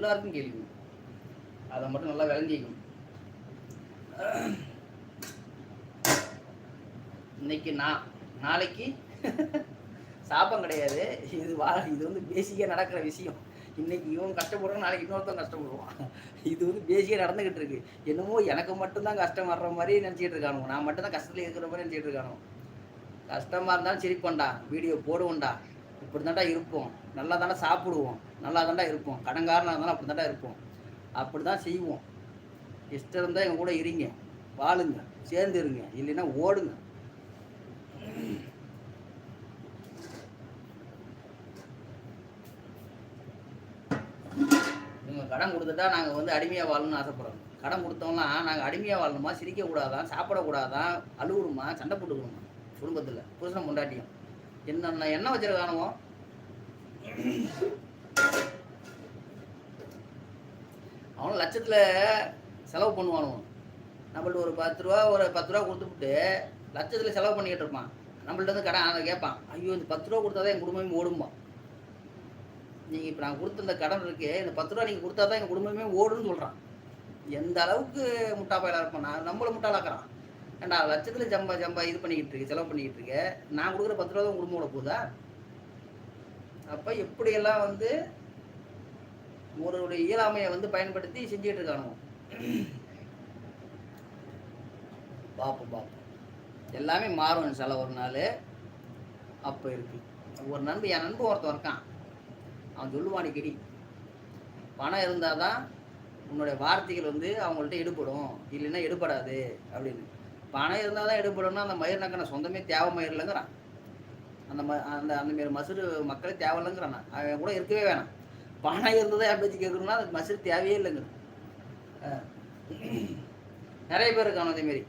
எல்லாருக்கும் கேள்வி. அதை மட்டும் நல்லா விளங்கிக்கும் இன்னைக்கு நான் நாளைக்கு சாபம் கிடையாது. இது வா இது வந்து பேசிக்காக நடக்கிற விஷயம். இன்னைக்கு இவன் கஷ்டப்படுறான் நாளைக்கு இன்னொருத்தன் கஷ்டப்படுவான். இது வந்து பேசிக்காக நடந்துக்கிட்டு இருக்கு. என்னமோ எனக்கு மட்டும்தான் கஷ்டம் வர்ற மாதிரி நினச்சிட்டு இருக்கானுங்க நான் மட்டும்தான் கஷ்டத்தில் இருக்கிற மாதிரி நினச்சிட்டு இருக்கானோ கஷ்டமாக இருந்தாலும் சிரிப்போம்டா வீடியோ போடுவோம்டா இப்படி தாண்டா இருப்போம். நல்லா தாண்டா சாப்பிடுவோம். நல்லா தாண்டா இருப்போம். கடன்காரனாக இருந்தாலும் அப்படி தாண்டா இருப்போம். அப்படி தான் செய்வோம். இஷ்டம் இருந்தால் எங்கள் கூட இருங்க. வாழுங்க. சேர்ந்து இருங்க இல்லைன்னா ஓடுங்க. நீங்கள் கடன் கொடுத்துட்டா நாங்கள் வந்து அடிமையாக வாழணும்னு ஆசைப்படுறோம். கடன் கொடுத்தோம்னா நாங்கள் அடிமையாக வாழணுமா? சிரிக்கக்கூடாதான் சாப்பிடக்கூடாதான் அழுகுணுமா சண்டை போட்டுக்கணுமா குடும்பத்தில். புருஷன் கொண்டாட்டியும் என்னென்ன என்ன வச்சிருக்கானுவோ அவனும் லட்சத்தில் செலவு பண்ணுவானுவோ. நம்மள்ட்ட ஒரு பத்து ரூபா ஒரு பத்து ரூபா கொடுத்துட்டு லட்சத்தில் செலவு பண்ணிக்கிட்டு இருப்பான். நம்மள்ட்ட வந்து கடன் அதை கேட்பான். ஐயோ இந்த பத்து ரூபா கொடுத்தா தான் என் குடும்பமே ஓடுமா நீங்கள் இப்போ நான் கொடுத்த இந்த கடன் இருக்கு இந்த பத்து ரூபா நீங்கள் கொடுத்தா தான் எங்கள் குடும்பமே ஓடுன்னு சொல்கிறான் எந்த அளவுக்கு முட்டா பயலாக இருப்பான்? நான் நம்மளை முட்டாளாக்குறான். ஏண்டா லட்சத்தில் ஜம்பா ஜம்பா இது பண்ணிக்கிட்டு இருக்கு செலவு பண்ணிக்கிட்டு இருக்க? நான் கொடுக்குற பத்து ரூபா தான் குடும்பம் ஓட போகுதா? அப்போ எப்படியெல்லாம் வந்து ஒருவருடைய இயலாமையை வந்து பயன்படுத்தி செஞ்சுக்கிட்டு இருக்கானோ? பார்ப்போம் பார்ப்போம் எல்லாமே மாறும் சில ஒரு நாள். அப்போ இருக்கு. ஒரு நண்பு என் நண்பு ஒருத்தன் இருக்கான். அவன் சொல்லுவான் அடிக்கடி பணம் இருந்தால் தான் உன்னுடைய வார்த்தைகள் வந்து அவங்கள்ட்ட எடுபடும். இல்லைன்னா எடுபடாது. அப்படின்னு. பணம் இருந்தால் தான் எடுபடும்னா அந்த மயிர் நக்கனை சொந்தமே தேவை மயிர் இல்லைங்கிறான். அந்த ம அந்த அந்த மாரி மசுறு மக்களே தேவையில்லைங்கிறான் நான். அவன் கூட இருக்கவே வேணாம். பணம் இருந்ததை என் பேச்சு கேட்கணும்னா அந்த மசுறு தேவையே இல்லைங்கிறான் நிறைய பேர் இருக்கானு அதேமாரி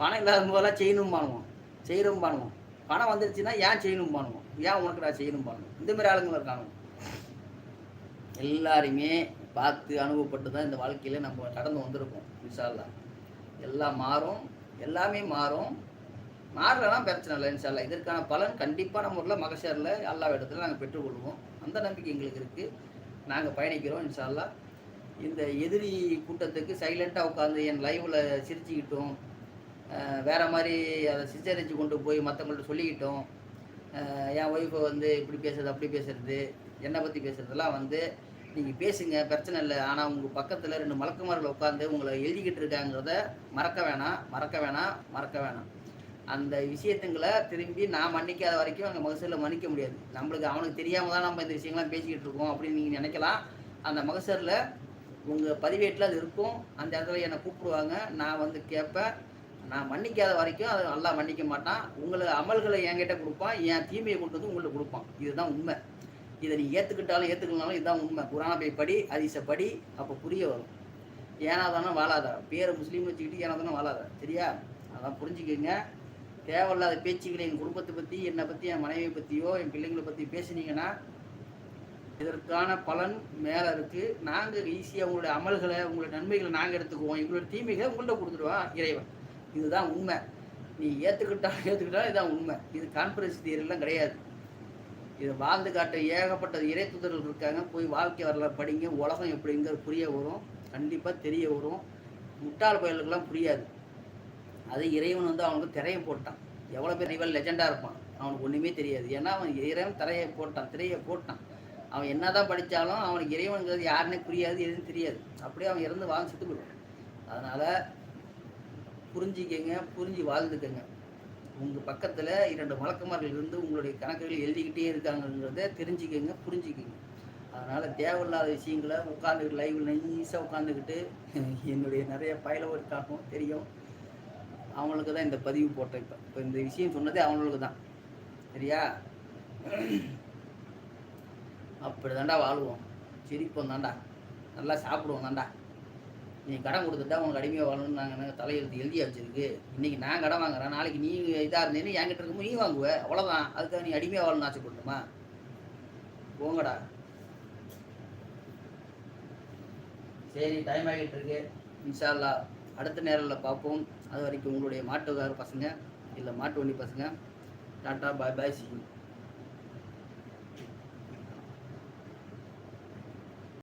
பணம் இல்லாத போதெல்லாம் செய்யணும் பண்ணுவோம் செய்யணும் பண்ணுவோம் பணம் வந்துருச்சுன்னா ஏன் செய்யணும் பண்ணுவோம் ஏன் உனக்கு நான் செய்யணும் பண்ணுவோம் இந்த மாதிரி ஆளுங்களும் இருக்கானு எல்லாரையுமே பார்த்து அனுபவப்பட்டு தான் இந்த வாழ்க்கையில நம்ம கடந்து வந்திருக்கோம் இன்ஷால்லா எல்லாம் மாறும். எல்லாமே மாறும். மாறலன்னா பிரச்சனை இல்லை இன்ஷால்லா இதற்கான பலன் கண்டிப்பாக நம்ம ஊரில் மகசேரில் எல்லா இடத்துல நாங்கள் பெற்றுக்கொள்வோம் அந்த நம்பிக்கை எங்களுக்கு இருக்குது நாங்கள் பயணிக்கிறோம் இன்ஷால்லா இந்த எதிரி கூட்டத்துக்கு சைலண்ட்டாக உட்காந்து என் லைவில் சிரிச்சுக்கிட்டோம். வேறு மாதிரி அதை சிச்சரித்து கொண்டு போய் மற்றவங்கள்ட்ட சொல்லிக்கிட்டோம். என் ஒய்ஃபை வந்து இப்படி பேசுறது அப்படி பேசுறது என்னை பற்றி பேசுறதெல்லாம் வந்து நீங்கள் பேசுங்க பிரச்சனை இல்லை. ஆனால் உங்கள் பக்கத்தில் ரெண்டு மலக்குமார்கள் உட்காந்து உங்களை எழுதிக்கிட்டு இருக்காங்கிறத மறக்க வேணாம் மறக்க வேணாம் மறக்க வேணாம். அந்த விஷயத்துங்களை திரும்பி நான் மன்னிக்காத வரைக்கும் அங்கே மகசூரில் மன்னிக்க முடியாது. நம்மளுக்கு அவனுக்கு தெரியாமல் தான் நம்ம இந்த விஷயங்கள்லாம் பேசிக்கிட்டு இருக்கோம் அப்படின்னு நீங்கள் நினைக்கலாம். அந்த மகசூரில் உங்கள் பதிவேட்டில் அது இருக்கும். அந்த இடத்துல என்னை கூப்பிடுவாங்க. நான் வந்து கேட்பேன். நான் மன்னிக்காத வரைக்கும் அது நல்லா மன்னிக்க மாட்டான். உங்களை அமல்களை என்கிட்ட கொடுப்பான். என் தீமையை கொண்டு வந்து உங்கள்கிட்ட கொடுப்பான். இதுதான் உண்மை. இதை நீ ஏற்றுக்கிட்டாலும் ஏற்றுக்கலனாலும் இதுதான் உண்மை. குரான போய் படி அதிசப்படி படி அப்போ புரிய வரும். ஏனாதானே வாழாதா பேரை முஸ்லீம் வச்சுக்கிட்டு ஏனாதானே வாழாதா சரியா? அதான் புரிஞ்சுக்கோங்க. தேவையில்லாத பேச்சுக்களை என் குடும்பத்தை பற்றி என்னை பற்றி என் மனைவியை பற்றியோ என் பிள்ளைங்களை பற்றி பேசுனீங்கன்னா இதற்கான பலன் மேலே இருக்குது நாங்கள் ஈஸியாக உங்களுடைய அமல்களை உங்களுடைய நன்மைகளை நாங்கள் எடுத்துக்குவோம். எங்களுடைய தீமைகளை உங்கள்கிட்ட கொடுத்துடுவான் இறைவன். இதுதான் உண்மை. நீ ஏற்றுக்கிட்டாலும் ஏற்றுக்கிட்டாலும் இதுதான் உண்மை. இது கான்ஃபரன்ஸ் தியரிலாம் கிடையாது. இதை வாழ்ந்து காட்ட ஏகப்பட்ட இறை தூதர்கள் இருக்காங்க. போய் வாழ்க்கை வரல படிங்க. உலகம் எப்படிங்கிற புரிய வரும். கண்டிப்பாக தெரிய வரும். முட்டாள் பயலுக்கெல்லாம் புரியாது. அது இறைவன் வந்து அவனுக்கு திரையை போட்டான். எவ்வளோ பேர் இவன் லெஜெண்டாக இருப்பான். அவனுக்கு ஒன்றுமே தெரியாது. ஏன்னா அவன் இறைவன் திரையை போட்டான். திரையை போட்டான். அவன் என்னதான் படித்தாலும் அவனுக்கு இறைவனுங்கிறது யாருன்னே புரியாது எதுவும் தெரியாது. அப்படியே அவன் இறந்து வாழ்ந்து செத்து போயிடுவான். அதனால் புரிஞ்சிக்கங்க புரிஞ்சு வாழ்ந்துக்கங்க. உங்கள் பக்கத்தில் இரண்டு வழக்கமார்கள் இருந்து உங்களுடைய கணக்குகள் எழுதிக்கிட்டே இருக்காங்கங்கிறத தெரிஞ்சுக்கங்க புரிஞ்சுக்கங்க. அதனால் தேவையில்லாத விஷயங்களை உட்காந்துக்கிட்டு லைவில் நைஸாக உட்காந்துக்கிட்டு என்னுடைய நிறைய பயிலவருக்காகவும் தெரியும். அவங்களுக்கு தான் இந்த பதிவு போட்டேன் இப்போ. இப்போ இந்த விஷயம் சொன்னதே அவங்களுக்கு தான். சரியா? அப்படி தாண்டா வாழுவோம். சிரிப்போம் தாண்டா நல்லா சாப்பிடுவோம் தாண்டா நீ கடன் கொடுத்துட்டா உனக்கு அடிமையாக வாழணும்னு நாங்கள் தலையெழுத்து எழுதி வச்சிருக்கு இன்னைக்கு நான் கடன் வாங்குறேன். நாளைக்கு நீ இதாக இருந்தேன்னு என்கிட்ட இருக்கும்போது நீ வாங்குவ. அவ்வளோதான் அதுக்காக நீ அடிமையாக வாழணும்னு ஆசைப்படணுமா? போங்கடா. சரி டைம் ஆகிட்டு இருக்கு. இன்ஷால்லா அடுத்த நேரில் பார்ப்போம். அது வரைக்கும் உங்களுடைய மாட்டுக்கார பசங்க இல்லை மாட்டு வண்டி பசங்க. டாட்டா பாய் பாய் சிங்